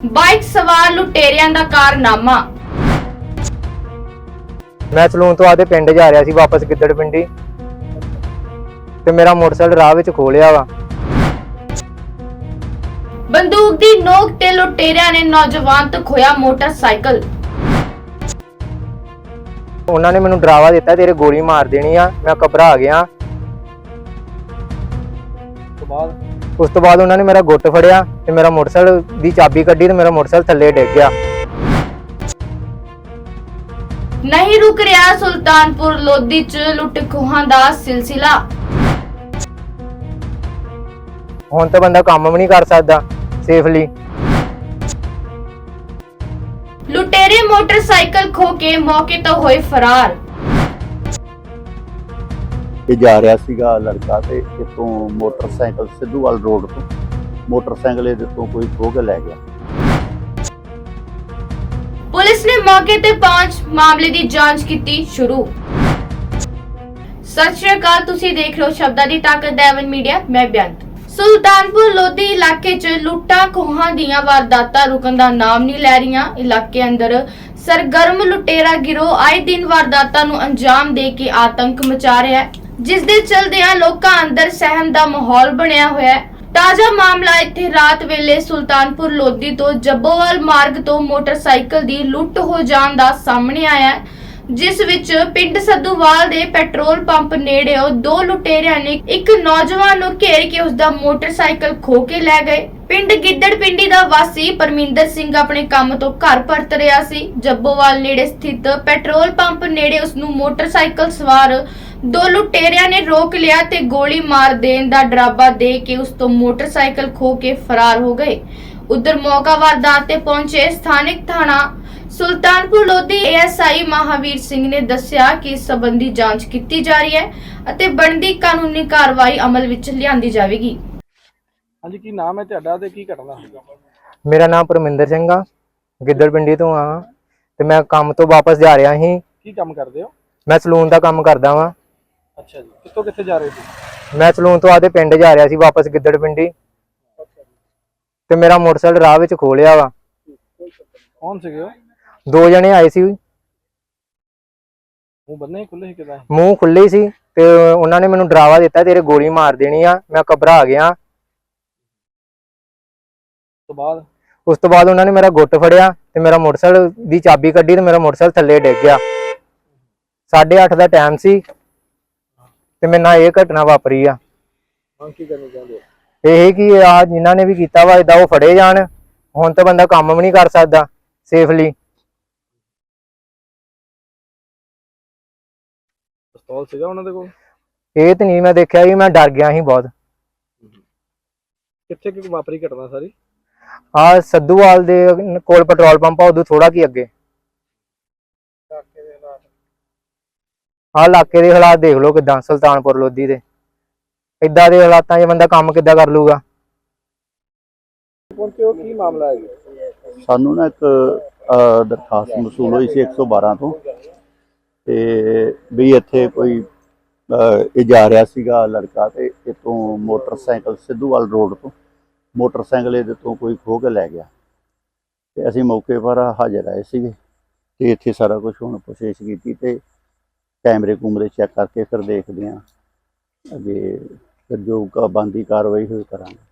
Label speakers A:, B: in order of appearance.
A: Bike ਸਵਾਰ ਲੁਟੇਰਿਆਂ ਦਾ ਕਾਰਨਾਮਾ।
B: ਮੈਂ ਸਲੂਨ ਤੋਂ ਆਦੇ ਪਿੰਡ ਜਾ ਰਿਹਾ ਸੀ ਵਾਪਸ ਗਿੱਦੜ ਪਿੰਡੀ। ਤੇ ਮੇਰਾ ਮੋਟਰਸਾਈਕਲ ਰਾਹ ਵਿੱਚ ਖੋਲਿਆ ਵਾ।
A: ਬੰਦੂਕ ਦੀ ਨੋਕ ਤੇ ਲੁਟੇਰਿਆਂ ਨੇ ਨੌਜਵਾਨ ਤੋਂ ਖੋਇਆ ਮੋਟਰਸਾਈਕਲ।
B: ਉਹਨਾਂ ਨੇ ਮੈਨੂੰ ਡਰਾਵਾ ਦਿੱਤਾ ਤੇਰੇ ਗੋਲੀ ਮਾਰ ਦੇਣੀ ਆ ਮੈਂ ਘਬਰਾ ਗਿਆ।
C: ਤੋਂ ਬਾਅਦ
B: ਉਸ ਤੋਂ ਬਾਅਦ ਉਹਨਾਂ ਨੇ ਮੇਰਾ ਗੁੱਟ ਫੜਿਆ ਤੇ ਮੇਰਾ ਮੋਟਰਸਾਈਕਲ ਦੀ ਚਾਬੀ ਕੱਢੀ ਤੇ ਮੇਰਾ ਮੋਟਰਸਾਈਕਲ ਥੱਲੇ ਡਿੱਗ ਗਿਆ।
A: ਨਹੀਂ ਰੁਕ ਰਿਹਾ ਸੁਲਤਾਨਪੁਰ ਲੋਧੀ ਚ ਲੁੱਟ ਖੋਹਾਂ ਦਾ ਸਿਲਸਿਲਾ।
B: ਹੁਣ ਤਾਂ ਬੰਦਾ ਕੰਮ ਵੀ ਨਹੀਂ ਕਰ ਸਕਦਾ ਸੇਫਲੀ
A: ਲੁਟੇਰੇ ਮੋਟਰਸਾਈਕਲ ਖੋ ਕੇ ਮੌਕੇ ਤੋਂ ਹੋਏ ਫਰਾਰ।
D: ਇਹ ਜਾ ਰਿਹਾ ਸੀਗਾ ਲੜਕਾ ਤੇ ਇੱਥੋਂ ਮੋਟਰਸਾਈਕਲ ਸਿੱਧੂਵਾਲ ਰੋਡ ਤੋਂ। ਮੋਟਰਸਾਈਕਲ ਇਹਦੇ ਤੋਂ ਕੋਈ ਖੋਹ ਕੇ ਲੈ ਗਿਆ।
A: ਪੁਲਿਸ ਨੇ ਮੌਕੇ ਤੇ ਪਹੁੰਚ ਮਾਮਲੇ ਦੀ ਜਾਂਚ ਕੀਤੀ ਸ਼ੁਰੂ। ਸਤਿ ਸ਼੍ਰੀ ਅਕਾਲ, ਤੁਸੀਂ ਦੇਖ ਰਹੇ ਹੋ ਸ਼ਬਦਾਂ ਦੀ ਤਾਕਤ ਡੈਵਨ ਮੀਡੀਆ, ਮੈਂ ਬੇਅੰਤ ਸੁਲਤਾਨਪੁਰ ਲੋਧੀ ਇਲਾਕੇ 'ਚ ਲੁੱਟਾਂ ਖੋਹਾਂ ਦੀਆਂ ਵਾਰਦਾਤਾਂ ਰੁਕਣ ਦਾ ਨਾਮ ਨਹੀਂ ਲੈ ਰਹੀਆਂ। ਇਲਾਕੇ ਅੰਦਰ ਸਰਗਰਮ ਲੁਟੇਰਾ ਗਿਰੋਹ ਆਏ ਦਿਨ ਵਾਰਦਾਤਾਂ ਨੂੰ ਅੰਜਾਮ ਦੇ ਕੇ ਆਤੰਕ ਮਚਾ ਰਿਹਾ ਹੈ। ਜਿਸ ਦੇ ਚਲਦਿਆਂ ਲੋਕਾਂ ਅੰਦਰ ਸਹਿਮ ਦਾ ਮਾਹੌਲ ਬਣਿਆ ਹੋਇਆ ਹੈ। ਤਾਜ਼ਾ ਮਾਮਲਾ ਇੱਥੇ ਰਾਤ ਵੇਲੇ ਸੁਲਤਾਨਪੁਰ ਲੋਧੀ ਤੋਂ ਜੱਬੋਵਾਲ ਮਾਰਗ ਤੋਂ ਮੋਟਰਸਾਈਕਲ ਦੀ ਲੁੱਟ ਹੋ ਜਾਣ ਦਾ ਸਾਹਮਣੇ ਆਇਆ ਹੈ। ਜਿਸ ਵਿੱਚ ਪਿੰਡ ਸੱਦੂਵਾਲ ਦੇ ਪੈਟਰੋਲ ਪੰਪ ਨੇੜਿਓਂ ਦੋ ਲੁਟੇਰਿਆਂ ਨੇ ਇੱਕ ਨੌਜਵਾਨ ਨੂੰ ਘੇਰ ਕੇ ਉਸ ਦਾ ਮੋਟਰਸਾਈਕਲ ਖੋ ਕੇ ਲੈ ਗਏ। ਪਿੰਡ ਗਿੱਦੜ ਪਿੰਡੀ ਦਾ ਵਾਸੀ ਪਰਮਿੰਦਰ ਸਿੰਘ ਆਪਣੇ ਕੰਮ ਤੋਂ ਘਰ ਪਰਤ ਰਿਹਾ ਸੀ। ਜੱਬੋਵਾਲ ਨੇੜੇ ਸਥਿਤ ਪੈਟਰੋਲ ਪੰਪ ਨੇੜੇ ਉਸ ਨੂੰ ਮੋਟਰਸਾਈਕਲ ਸਵਾਰ ਦੋ ਲੁਟੇਰਿਆਂ ਨੇ ਰੋਕ ਲਿਆ ਤੇ ਗੋਲੀ ਮਾਰ ਦੇਣ ਦਾ ਡਰਾਬਾ ਦੇ ਕੇ ਉਸ ਤੋਂ ਮੋਟਰਸਾਈਕਲ ਖੋ ਕੇ ਫਰਾਰ ਹੋ ਗਏ। ਉਧਰ ਮੌਕਾ ਵਾਰਦਾਤ ਤੇ ਪਹੁੰਚੇ ਸਥਾਨਕ ਥਾਣਾ ਸੁਲਤਾਨਪੁਰ ਲੋਧੀ ਏਐਸਆਈ ਮਹਾਵੀਰ ਸਿੰਘ ਨੇ ਦੱਸਿਆ ਕਿ ਇਸ ਸੰਬੰਧੀ ਜਾਂਚ ਕੀਤੀ ਜਾ ਰਹੀ ਹੈ ਅਤੇ ਬਣਦੀ ਕਾਨੂੰਨੀ ਕਾਰਵਾਈ ਅਮਲ ਵਿੱਚ ਲਿਆਂਦੀ ਜਾਵੇਗੀ।
C: ਹਾਂਜੀ ਕੀ ਨਾਮ ਹੈ ਤੁਹਾਡਾ ਤੇ ਕੀ ਘਟਨਾ?
B: ਮੇਰਾ ਨਾਮ ਪਰਮਿੰਦਰ ਸਿੰਘ ਆ ਗਿੱਦੜ ਪਿੰਡੀ ਤੋਂ ਆ। ਤੇ ਮੈਂ ਕੰਮ ਤੋਂ ਵਾਪਸ ਜਾ ਰਿਹਾ ਸੀ।
C: ਕੀ ਕੰਮ ਕਰਦੇ ਹੋ?
B: ਮੈਂ ਸਲੂਨ ਦਾ ਕੰਮ ਕਰਦਾ ਵਾਂ।
C: ਅੱਛਾ ਜੀ ਕਿੱਥੋਂ ਕਿੱਥੇ ਜਾ ਰਹੇ ਸੀ?
B: ਮੈਂ ਸਲੂਨ ਤੋਂ ਆਦੇ ਪਿੰਡ ਜਾ ਰਿਹਾ ਸੀ ਵਾਪਸ ਗਿੱਦੜ ਪਿੰਡੀ। ਤੇ ਮੇਰਾ ਮੋਟਰਸਾਈਕਲ ਰਾਹ ਵਿੱਚ ਖੋਲਿਆ ਵਾ।
C: ਕੌਣ ਸੀਗੇ ਉਹ?
B: ਦੋ ਜਣੇ ਆਏ ਸੀ।
C: ਮੂੰਹ ਬੰਨੇ ਖੁੱਲੇ ਸੀ ਕਿਦਾਂ?
B: ਮੂੰਹ ਖੁੱਲੇ ਹੀ ਸੀ ਤੇ ਉਹਨਾਂ ਨੇ ਮੈਨੂੰ ਡਰਾਵਾ ਦਿੱਤਾ ਤੇਰੇ ਗੋਲੀ ਮਾਰ ਦੇਣੀ ਆ ਮੈਂ ਘਬਰਾ ਗਿਆ।
C: ਤੋਂ ਬਾਅਦ?
B: ਉਸ ਤੋਂ ਬਾਅਦ ਉਹਨਾਂ ਨੇ ਮੇਰਾ ਗੁੱਟ ਫੜਿਆ ਤੇ ਮੇਰਾ ਮੋਟਰਸਾਈਕਲ ਦੀ ਚਾਬੀ ਕੱਢੀ ਤੇ ਮੇਰਾ ਮੋਟਰਸਾਈਕਲ ਥੱਲੇ ਡਿੱਗ ਗਿਆ। 8:30 ਦਾ ਟਾਈਮ ਸੀ ਤੇ ਮੇਰੇ ਨਾਲ ਇਹ ਘਟਨਾ ਵਾਪਰੀ ਆ।
C: ਹਾਂ ਕੀ ਕਰਨਾ ਚਾਹੁੰਦੇ ਹੋ?
B: ਇਹ ਕਿ ਆ ਜਿਨ੍ਹਾਂ ਨੇ ਵੀ ਕੀਤਾ ਵਾ ਏਦਾਂ ਉਹ ਫੜੇ ਜਾਣ। ਹੁਣ ਤਾਂ ਬੰਦਾ ਕੰਮ ਵੀ ਨਹੀਂ ਕਰ ਸਕਦਾ ਸੇਫਲੀ
C: ਪਿਸਤੌਲ ਸੀਗਾ ਉਹਨਾਂ ਦੇ ਕੋਲ?
B: ਇਹ ਤੇ ਨਹੀਂ ਮੈਂ ਦੇਖਿਆ ਜੀ ਮੈਂ ਡਰ ਗਿਆ ਸੀ ਬਹੁਤ।
C: ਕਿੱਥੇ ਕਿ ਵਾਪਰੀ ਘਟਨਾ ਸਾਰੀ?
B: ਆ ਸੱਧੂਵਾਲ ਦੇ ਕੋਲ ਪੈਟਰੋਲ ਪੰਪ ਆ ਉਦੋਂ ਥੋੜਾ ਕੀ ਅੱਗੇ। ਆ ਇਲਾਕੇ ਦੇ ਹਾਲਾਤ ਦੇਖ ਲਓ ਕਿਦਾਂ ਸੁਲਤਾਨਪੁਰ ਲੋਧੀ ਦੇ। ਇਦਾਂ ਦੇ ਹਾਲਾਤਾਂ 'ਚ ਬੰਦਾ ਕੰਮ ਕਿੱਦਾਂ ਕਰ ਲੂਗਾ?
C: ਪਹੁੰਚੇ ਹੋ ਕੀ ਮਾਮਲਾ ਹੈ ਜੀ?
D: ਸਾਨੂੰ ਨਾ ਇੱਕ ਅਹ, ਦਰਖਾਸਤ ਮਸੂਲ ਹੋਈ ਸੀ 112 ਤੋਂ। ਤੇ ਵੀ ਇੱਥੇ ਕੋਈ ਇਹ ਜਾ ਰਿਹਾ ਸੀਗਾ ਲੜਕਾ ਤੇ ਇੱਥੋਂ ਮੋਟਰਸਾਈਕਲ ਸਿੱਧੂਵਾਲ ਰੋਡ ਤੋਂ, ਮੋਟਰਸਾਈਕਲ ਇਹਦੇ ਤੋਂ ਕੋਈ ਖੋਹ ਕੇ ਲੈ ਗਿਆ। ਤੇ ਅਸੀਂ ਮੌਕੇ ਪਰ ਹਾਜ਼ਰ ਆਏ ਸੀਗੇ ਤੇ ਇੱਥੇ ਸਾਰਾ ਕੁਝ ਹੁਣ ਕੋਸ਼ਿਸ਼ ਕੀਤੀ ਤੇ ਕੈਮਰੇ ਕੂਮਰੇ ਚੈੱਕ ਕਰਕੇ ਫਿਰ ਦੇਖਦੇ ਹਾਂ ਅੱਗੇ ਫਿਰ ਜੋ ਕ- ਬਣਦੀ ਕਾਰਵਾਈ ਹੋਈ ਕਰਾਂਗੇ।